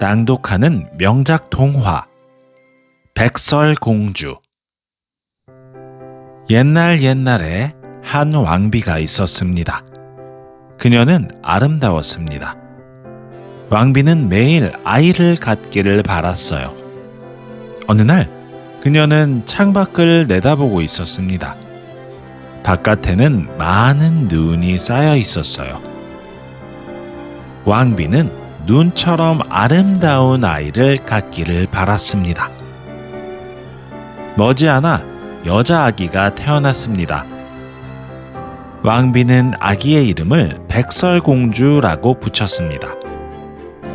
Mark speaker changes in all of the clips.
Speaker 1: 낭독하는 명작 동화 백설공주 옛날 옛날에 한 왕비가 있었습니다. 그녀는 아름다웠습니다. 왕비는 매일 아이를 갖기를 바랐어요. 어느 날 그녀는 창밖을 내다보고 있었습니다. 바깥에는 많은 눈이 쌓여 있었어요. 왕비는 눈처럼 아름다운 아이를 갖기를 바랐습니다. 머지않아 여자 아기가 태어났습니다. 왕비는 아기의 이름을 백설공주라고 붙였습니다.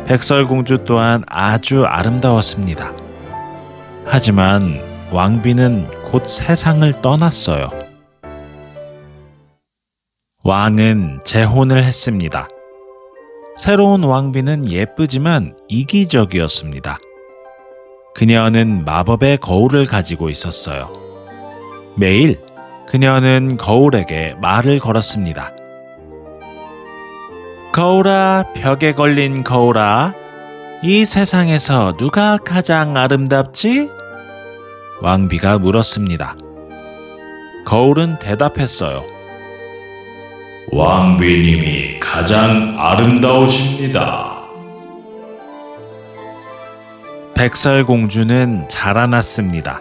Speaker 1: 백설공주 또한 아주 아름다웠습니다. 하지만 왕비는 곧 세상을 떠났어요. 왕은 재혼을 했습니다. 새로운 왕비는 예쁘지만 이기적이었습니다. 그녀는 마법의 거울을 가지고 있었어요. 매일 그녀는 거울에게 말을 걸었습니다. 거울아, 벽에 걸린 거울아, 이 세상에서 누가 가장 아름답지? 왕비가 물었습니다. 거울은 대답했어요.
Speaker 2: 왕비님이 가장 아름다우십니다.
Speaker 1: 백설공주는 자라났습니다.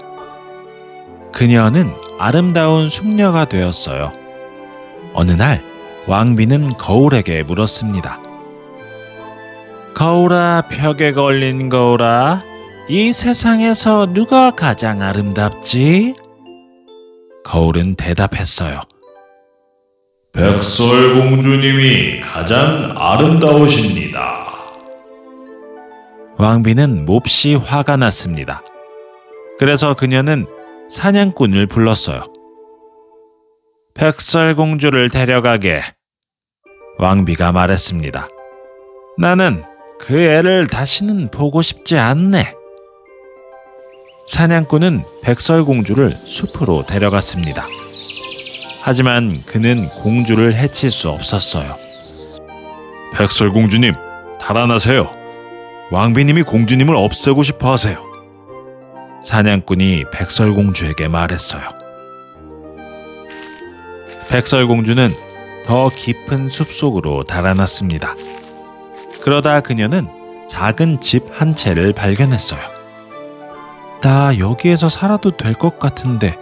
Speaker 1: 그녀는 아름다운 숙녀가 되었어요. 어느 날 왕비는 거울에게 물었습니다. 거울아, 벽에 걸린 거울아, 이 세상에서 누가 가장 아름답지? 거울은 대답했어요.
Speaker 2: 백설공주님이 가장 아름다우십니다.
Speaker 1: 왕비는 몹시 화가 났습니다. 그래서 그녀는 사냥꾼을 불렀어요. 백설공주를 데려가게. 왕비가 말했습니다. 나는 그 애를 다시는 보고 싶지 않네. 사냥꾼은 백설공주를 숲으로 데려갔습니다. 하지만 그는 공주를 해칠 수 없었어요.
Speaker 2: 백설공주님, 달아나세요. 왕비님이 공주님을 없애고 싶어 하세요.
Speaker 1: 사냥꾼이 백설공주에게 말했어요. 백설공주는 더 깊은 숲속으로 달아났습니다. 그러다 그녀는 작은 집 한 채를 발견했어요. 나 여기에서 살아도 될 것 같은데.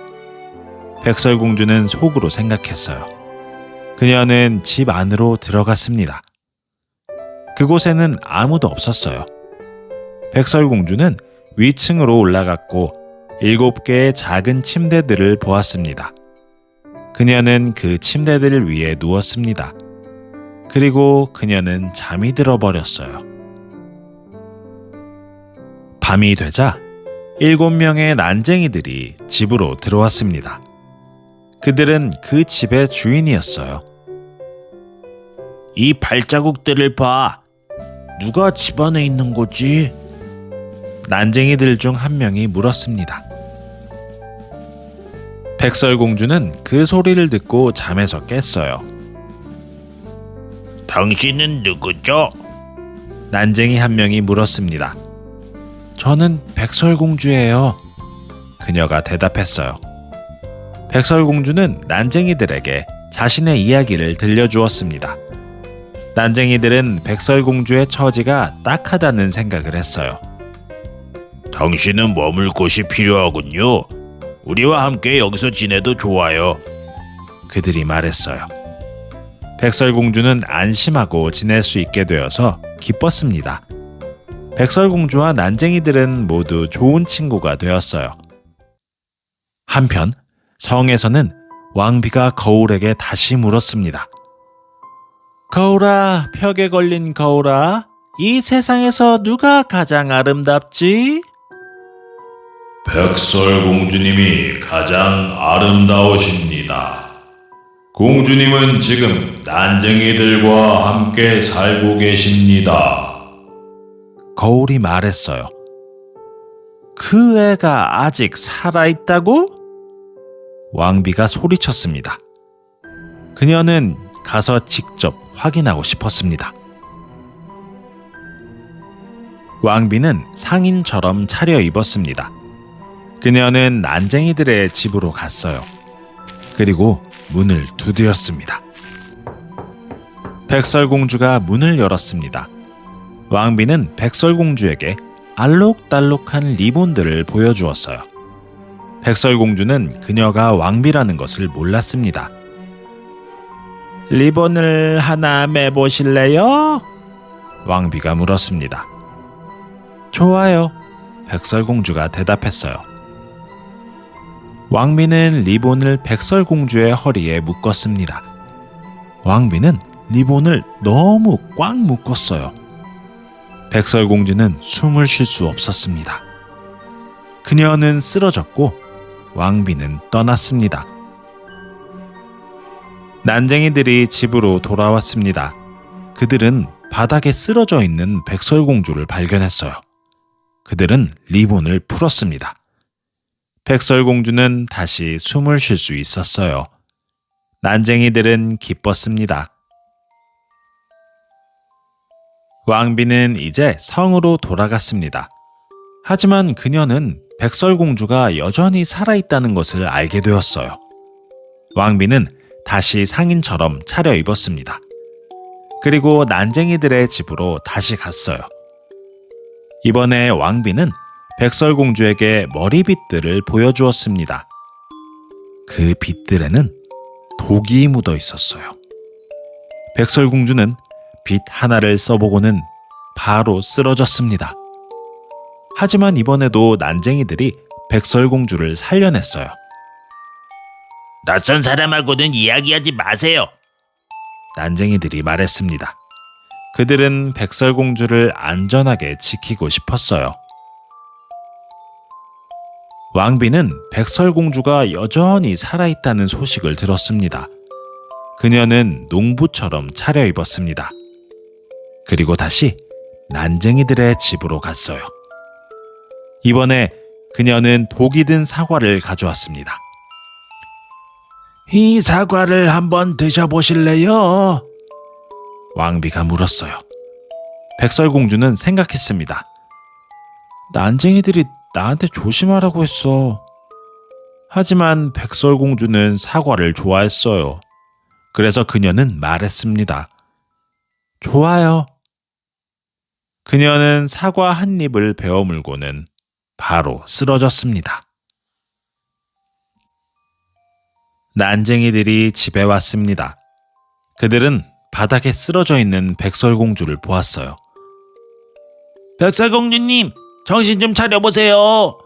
Speaker 1: 백설공주는 속으로 생각했어요. 그녀는 집 안으로 들어갔습니다. 그곳에는 아무도 없었어요. 백설공주는 위층으로 올라갔고 일곱 개의 작은 침대들을 보았습니다. 그녀는 그 침대들 위에 누웠습니다. 그리고 그녀는 잠이 들어버렸어요. 밤이 되자 일곱 명의 난쟁이들이 집으로 들어왔습니다. 그들은 그 집의 주인이었어요. 이 발자국들을 봐. 누가 집 안에 있는 거지? 난쟁이들 중 한 명이 물었습니다. 백설공주는 그 소리를 듣고 잠에서 깼어요. 당신은 누구죠? 난쟁이 한 명이 물었습니다. 저는 백설공주예요. 그녀가 대답했어요. 백설공주는 난쟁이들에게 자신의 이야기를 들려주었습니다. 난쟁이들은 백설공주의 처지가 딱하다는 생각을 했어요. 당신은 머물 곳이 필요하군요. 우리와 함께 여기서 지내도 좋아요. 그들이 말했어요. 백설공주는 안심하고 지낼 수 있게 되어서 기뻤습니다. 백설공주와 난쟁이들은 모두 좋은 친구가 되었어요. 한편 성에서는 왕비가 거울에게 다시 물었습니다. 거울아, 벽에 걸린 거울아, 이 세상에서 누가 가장 아름답지?
Speaker 2: 백설공주님이 가장 아름다우십니다. 공주님은 지금 난쟁이들과 함께 살고 계십니다.
Speaker 1: 거울이 말했어요. 그 애가 아직 살아있다고? 왕비가 소리쳤습니다. 그녀는 가서 직접 확인하고 싶었습니다. 왕비는 상인처럼 차려 입었습니다. 그녀는 난쟁이들의 집으로 갔어요. 그리고 문을 두드렸습니다. 백설공주가 문을 열었습니다. 왕비는 백설공주에게 알록달록한 리본들을 보여주었어요. 백설공주는 그녀가 왕비라는 것을 몰랐습니다. 리본을 하나 매보실래요? 왕비가 물었습니다. 좋아요. 백설공주가 대답했어요. 왕비는 리본을 백설공주의 허리에 묶었습니다. 왕비는 리본을 너무 꽉 묶었어요. 백설공주는 숨을 쉴 수 없었습니다. 그녀는 쓰러졌고 왕비는 떠났습니다. 난쟁이들이 집으로 돌아왔습니다. 그들은 바닥에 쓰러져 있는 백설공주를 발견했어요. 그들은 리본을 풀었습니다. 백설공주는 다시 숨을 쉴 수 있었어요. 난쟁이들은 기뻤습니다. 왕비는 이제 성으로 돌아갔습니다. 하지만 그녀는 백설공주가 여전히 살아있다는 것을 알게 되었어요. 왕비는 다시 상인처럼 차려입었습니다. 그리고 난쟁이들의 집으로 다시 갔어요. 이번에 왕비는 백설공주에게 머리빗들을 보여주었습니다. 그 빗들에는 독이 묻어 있었어요. 백설공주는 빗 하나를 써보고는 바로 쓰러졌습니다. 하지만 이번에도 난쟁이들이 백설공주를 살려냈어요.
Speaker 3: 낯선 사람하고는 이야기하지 마세요.
Speaker 1: 난쟁이들이 말했습니다. 그들은 백설공주를 안전하게 지키고 싶었어요. 왕비는 백설공주가 여전히 살아있다는 소식을 들었습니다. 그녀는 농부처럼 차려입었습니다. 그리고 다시 난쟁이들의 집으로 갔어요. 이번에 그녀는 독이 든 사과를 가져왔습니다. 이 사과를 한번 드셔보실래요? 왕비가 물었어요. 백설공주는 생각했습니다. 난쟁이들이 나한테 조심하라고 했어. 하지만 백설공주는 사과를 좋아했어요. 그래서 그녀는 말했습니다. 좋아요. 그녀는 사과 한 입을 베어물고는 바로 쓰러졌습니다. 난쟁이들이 집에 왔습니다. 그들은 바닥에 쓰러져 있는 백설공주를 보았어요.
Speaker 3: 백설공주님, 정신 좀 차려보세요.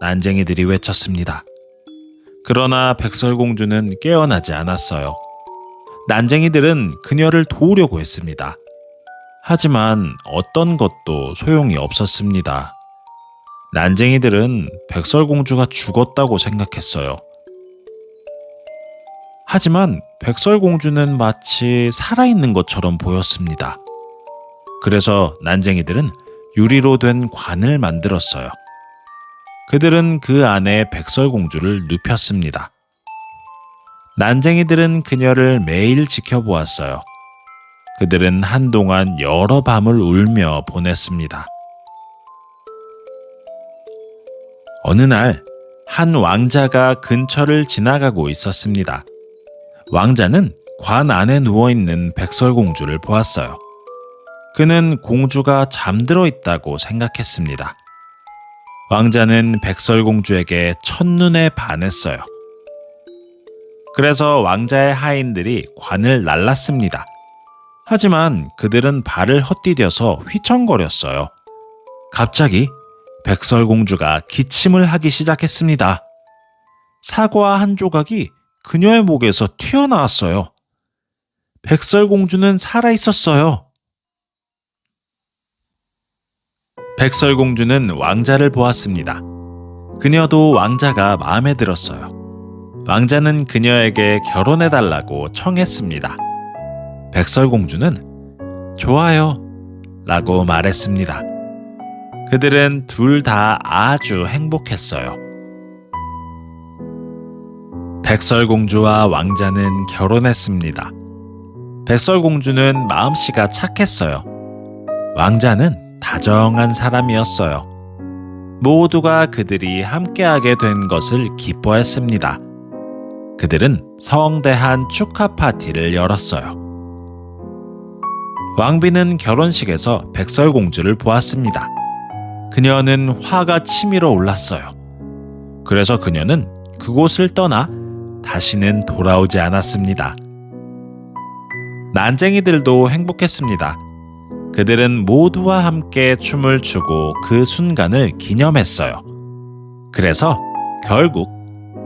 Speaker 1: 난쟁이들이 외쳤습니다. 그러나 백설공주는 깨어나지 않았어요. 난쟁이들은 그녀를 도우려고 했습니다. 하지만 어떤 것도 소용이 없었습니다. 난쟁이들은 백설공주가 죽었다고 생각했어요. 하지만 백설공주는 마치 살아있는 것처럼 보였습니다. 그래서 난쟁이들은 유리로 된 관을 만들었어요. 그들은 그 안에 백설공주를 눕혔습니다. 난쟁이들은 그녀를 매일 지켜보았어요. 그들은 한동안 여러 밤을 울며 보냈습니다. 어느 날, 한 왕자가 근처를 지나가고 있었습니다. 왕자는 관 안에 누워 있는 백설공주를 보았어요. 그는 공주가 잠들어 있다고 생각했습니다. 왕자는 백설공주에게 첫눈에 반했어요. 그래서 왕자의 하인들이 관을 날랐습니다. 하지만 그들은 발을 헛디뎌서 휘청거렸어요. 갑자기 백설공주가 기침을 하기 시작했습니다. 사과 한 조각이 그녀의 목에서 튀어나왔어요. 백설공주는 살아 있었어요. 백설공주는 왕자를 보았습니다. 그녀도 왕자가 마음에 들었어요. 왕자는 그녀에게 결혼해달라고 청했습니다. 백설공주는 좋아요 라고 말했습니다. 그들은 둘 다 아주 행복했어요. 백설공주와 왕자는 결혼했습니다. 백설공주는 마음씨가 착했어요. 왕자는 다정한 사람이었어요. 모두가 그들이 함께하게 된 것을 기뻐했습니다. 그들은 성대한 축하 파티를 열었어요. 왕비는 결혼식에서 백설공주를 보았습니다. 그녀는 화가 치밀어 올랐어요. 그래서 그녀는 그곳을 떠나 다시는 돌아오지 않았습니다. 난쟁이들도 행복했습니다. 그들은 모두와 함께 춤을 추고 그 순간을 기념했어요. 그래서 결국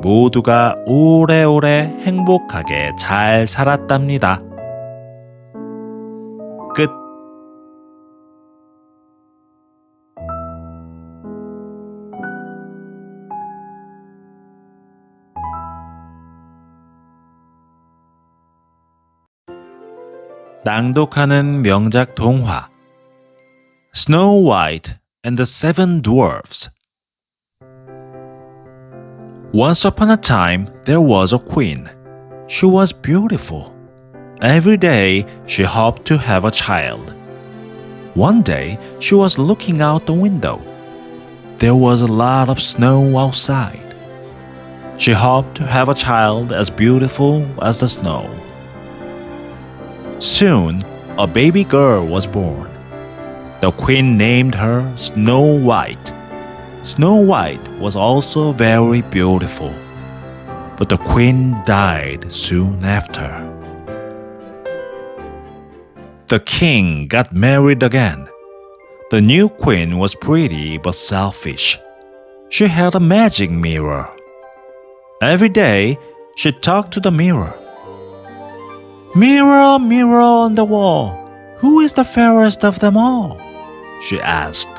Speaker 1: 모두가 오래오래 행복하게 잘 살았답니다. 낭독하는 명작 동화 Snow White and the Seven Dwarfs Once upon a time there was a queen. She was beautiful. Every day she hoped to have a child. One day she was looking out the window. There was a lot of snow outside. She hoped to have a child as beautiful as the snow. Soon, a baby girl was born. The queen named her Snow White. Snow White was also very beautiful, but the queen died soon after. The king got married again. The new queen was pretty but selfish. She had a magic mirror. Every day, she talked to the mirror. Mirror, mirror on the wall, who is the fairest of them all? She asked.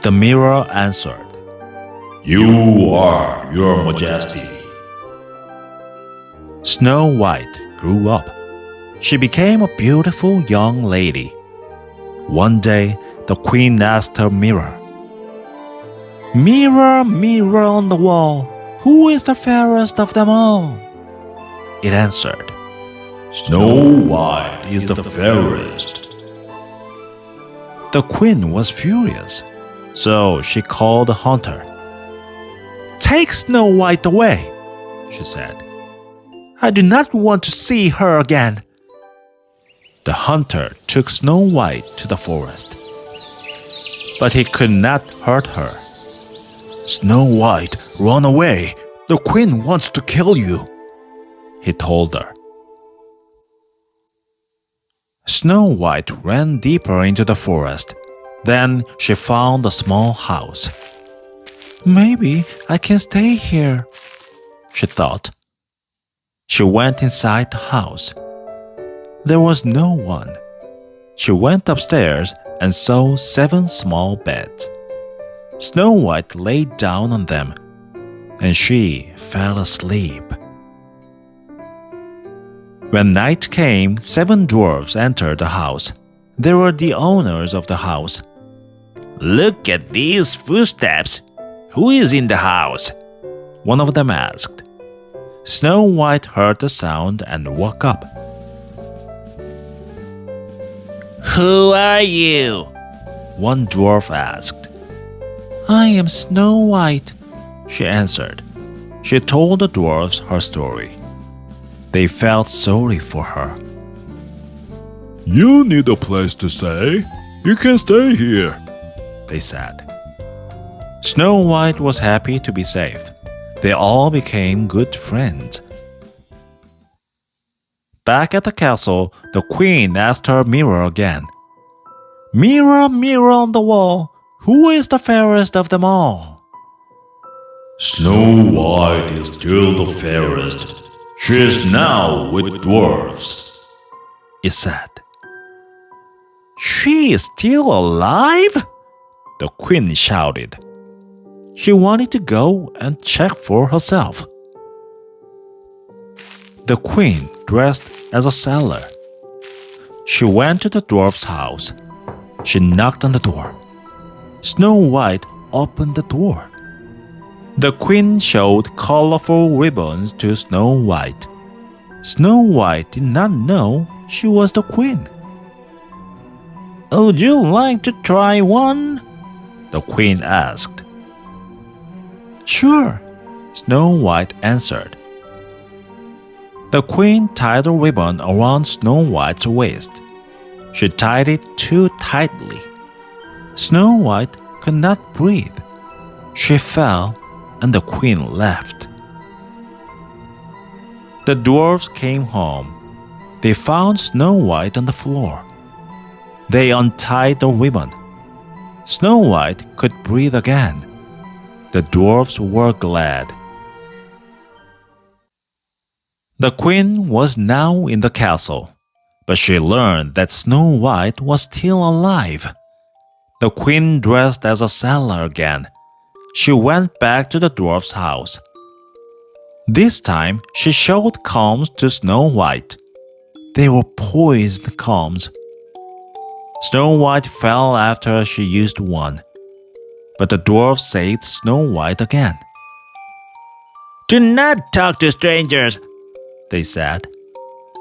Speaker 1: The mirror answered,
Speaker 2: You are, Your Majesty.
Speaker 1: Snow White grew up. She became a beautiful young lady. One day, the queen asked her mirror, Mirror, mirror on the wall, who is the fairest of them all? It answered,
Speaker 2: Snow White is the fairest.
Speaker 1: The queen was furious, so she called the hunter. Take Snow White away, she said. I do not want to see her again. The hunter took Snow White to the forest. But he could not hurt her. Snow White, run away. The queen wants to kill you, he told her. Snow White ran deeper into the forest. Then she found a small house. Maybe I can stay here, she thought. She went inside the house. There was no one. She went upstairs and saw seven small beds. Snow White lay down on them, and she fell asleep. When night came, seven dwarfs entered the house. They were the owners of the house.
Speaker 3: Look at these footsteps. Who is in the house?
Speaker 1: One of them asked. Snow White heard the sound and woke up.
Speaker 3: Who are you?
Speaker 1: One dwarf asked. I am Snow White, she answered. She told the dwarfs her story. They felt sorry for her.
Speaker 2: You need a place to stay. You can stay here.
Speaker 1: they said. Snow White was happy to be safe. They all became good friends. Back at the castle, the queen asked her mirror again. Mirror, mirror on the wall, who is the fairest of them all?
Speaker 2: Snow White is still the fairest. She is now with dwarfs.
Speaker 1: It said. She is still alive? The queen shouted. She wanted to go and check for herself. The queen dressed as a sailor. She went to the dwarf's house. She knocked on the door. Snow White opened the door. The queen showed colorful ribbons to Snow White. Snow White did not know she was the queen.
Speaker 3: Would you like to try one?
Speaker 1: The queen asked. Sure, Snow White answered. The queen tied a ribbon around Snow White's waist. She tied it too tightly. Snow White could not breathe. She fell, and the queen left. The dwarfs came home. They found Snow White on the floor. They untied the ribbon. Snow White could breathe again. The dwarfs were glad. The queen was now in the castle, but she learned that Snow White was still alive. The queen dressed as a sailor again. She went back to the dwarf's house. This time she showed combs to Snow White. They were poisoned combs. Snow White fell after she used one, but the dwarf saved Snow White again.
Speaker 3: Do not talk to strangers.
Speaker 1: They said.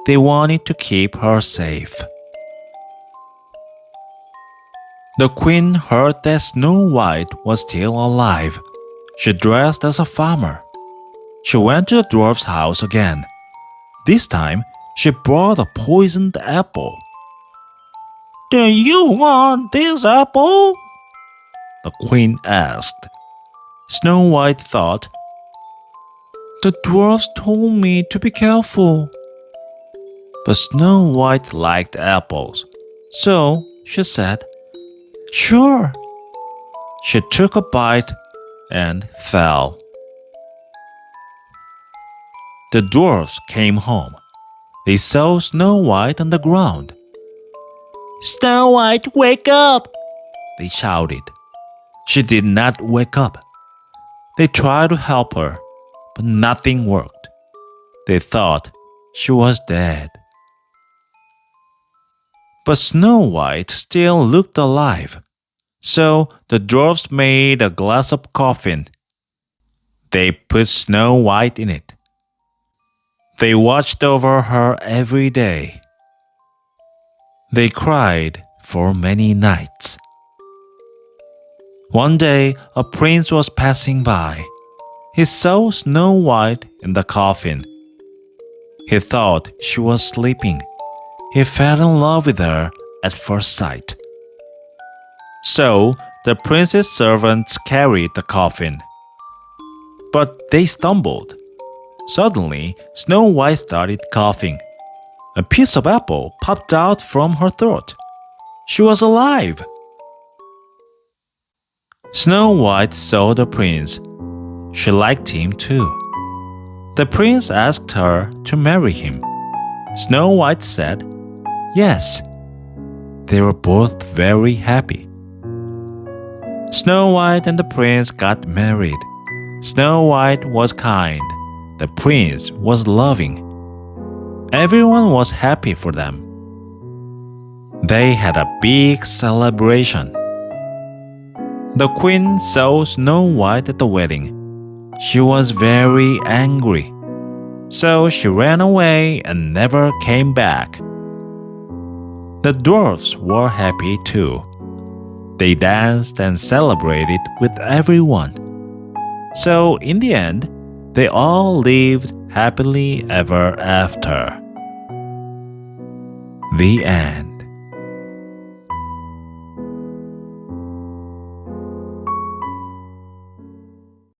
Speaker 1: They wanted to keep her safe. The queen heard that Snow White was still alive. She dressed as a farmer. She went to the dwarf's house again. This time, she brought a poisoned apple.
Speaker 3: Do you want this apple?
Speaker 1: The queen asked. Snow White thought, The dwarfs told me to be careful. But Snow White liked apples, so she said, Sure. She took a bite and fell. The dwarfs came home. They saw Snow White on the ground.
Speaker 3: Snow White, wake up!
Speaker 1: They shouted. She did not wake up. They tried to help her, but nothing worked. They thought she was dead. But Snow White still looked alive. So the dwarfs made a glass of coffin. They put Snow White in it. They watched over her every day. They cried for many nights. One day, a prince was passing by. He saw Snow White in the coffin. He thought she was sleeping. He fell in love with her at first sight. So the prince's servants carried the coffin. But they stumbled. Suddenly, Snow White started coughing. A piece of apple popped out from her throat. She was alive. Snow White saw the prince. She liked him too. The prince asked her to marry him. Snow White said, Yes. They were both very happy. Snow White and the prince got married. Snow White was kind. The prince was loving. Everyone was happy for them. They had a big celebration. The queen saw Snow White at the wedding. She was very angry. So she ran away and never came back. The dwarfs were happy too. They danced and celebrated with everyone. So, in the end, they all lived happily ever after. The end.